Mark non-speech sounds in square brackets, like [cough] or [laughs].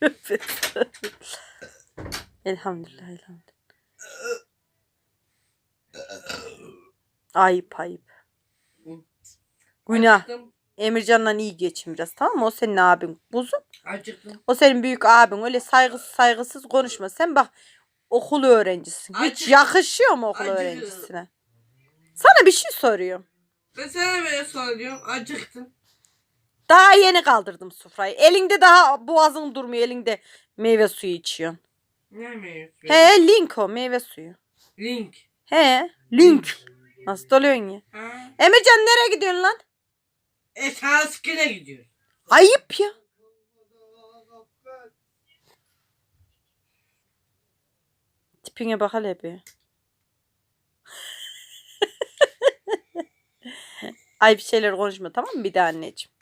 Tövbe elhamdülillah elhamdülillah. Ayıp ayıp. Günah. Acıktım. Emircan'la iyi geçin biraz tamam mı? O senin abin. Buzum. Acıktım. O senin büyük abin. Öyle saygısız saygısız konuşma. Sen bak okul öğrencisin. Hiç Acı- yakışıyor mu okul Acı- öğrencisine? Sana bir şey soruyorum. Ben sana böyle soruyorum. Acıktım. Daha yeni kaldırdım sofrayı. Elinde daha boğazın durmuyor. Elinde meyve suyu içiyorsun. Ne meyvesi? He link o meyve suyu. Link. He link. Nasıl doluyorsun ya? Ha. Emircan nereye gidiyorsun lan? Esaskin'e gidiyor. Ayıp ya. Tipine bak hele bir. [laughs] Ay bir şeyler konuşma tamam mı bir daha anneciğim?